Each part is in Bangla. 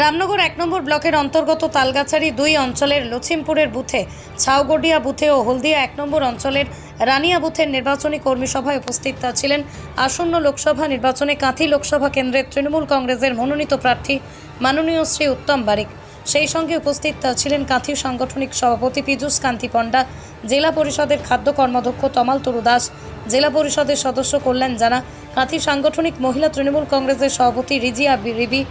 রামনগর এক নম্বর ব্লকের অন্তর্গত তালগাছারি দুই অঞ্চলের লছিমপুরের বুথে, ছাউগডিয়া বুথে ও হলদিয়া এক নম্বর অঞ্চলের রানিয়া বুথের নির্বাচনী কর্মী সভায় উপস্থিত ছিলেন আসন্ন লোকসভা নির্বাচনে কাঁথি লোকসভা কেন্দ্রের তৃণমূল কংগ্রেসের মনোনীত প্রার্থী মাননীয় শ্রী উত্তম বারিক। সেই সঙ্গে উপস্থিত ছিলেন কাঁথি সাংগঠনিক সভাপতি পীযূষ কান্তি পণ্ডা, জেলা পরিষদের খাদ্য কর্মাধ্যক্ষ তমাল তরু দাস, জেলা পরিষদের সদস্য কল্যাণ জানা, কাঁথি সাংগঠনিক মহিলা তৃণমূল কংগ্রেসের সভাপতি রিজিয়া রিবি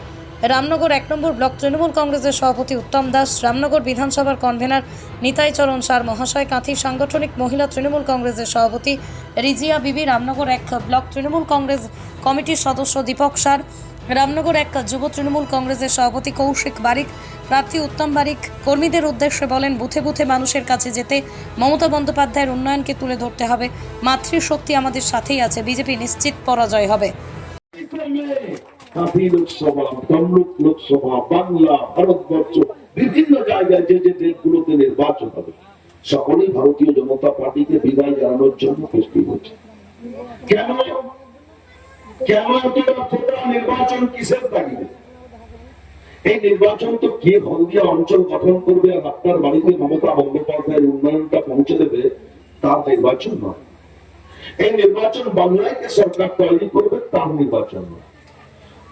রামনগর এক নম্বর ব্লক তৃণমূল কংগ্রেসের সভাপতি উত্তম দাস, রামনগর বিধানসভার কনভেনার নিতাই চরণ সার, মহাশয় কাঁথি সাংগঠনিক মহিলা তৃণমূল কংগ্রেসের সভাপতি রিজিয়া বিবি, রামনগর এক ব্লক তৃণমূল কংগ্রেস কমিটির সদস্য দীপক সার, রামনগর এক যুব তৃণমূল কংগ্রেসের সভাপতি কৌশিক বারিক, প্রার্থী উত্তম বারিক কর্মীদের উদ্দেশ্যে বলেন, বুথে বুথে মানুষের কাছে যেতে মমতা বন্দ্যোপাধ্যায়ের উন্নয়নকে তুলে ধরতে হবে। মাতৃশক্তি আমাদের সাথেই আছে, বিজেপি নিশ্চিত পরাজয় হবে। কাঁথি লোকসভা, তমলুক লোকসভা, বাংলা, ভারতবর্ষ, বিভিন্ন জায়গায় যে যে দেশগুলোতে নির্বাচন হবে, সকলেই ভারতীয় জনতা পার্টিকে বিদায় জানানোর জন্য প্রস্তুত হচ্ছে। কেন? কেন নির্বাচন কিসের তাগিদে এই নির্বাচন তো কে অঞ্চল গঠন করবে আর আপনার বাড়িতে মমতা বন্দ্যোপাধ্যায়ের উন্নয়নটা পৌঁছে দেবে, তার নির্বাচন নয়। এই নির্বাচন বাংলায় সরকার তৈরি করবে, তার নির্বাচন নয়।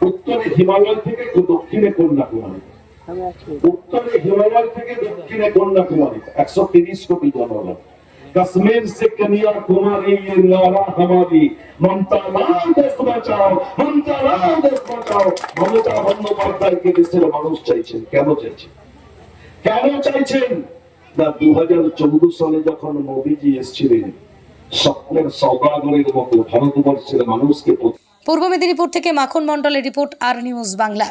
উত্তরে হিমালয় থেকে দক্ষিণে কন্যাকুমারী উত্তরে হিমালয় থেকে দক্ষিণে কন্যাকুমারী একশো তিরিশ কোটি জনগণ कश्मीर से कन्याकुमारी ये नारा हमारी ममता राम देश बचाओ ममता राम देश बचाओ মমতা বন্দ্যোপাধ্যায়কে দেশের মানুষ চাইছেন কেন চাইছেন কেন চাইছেন না দু হাজার চৌদ্দ সালে যখন মোদীজি এসেছিলেন স্বপ্নের সৌদাগরের মতো ভারতবর্ষের মানুষকে পূর্ব মেদিনীপুর থেকে মাখন মণ্ডলের রিপোর্ট আর নিউজ বাংলা।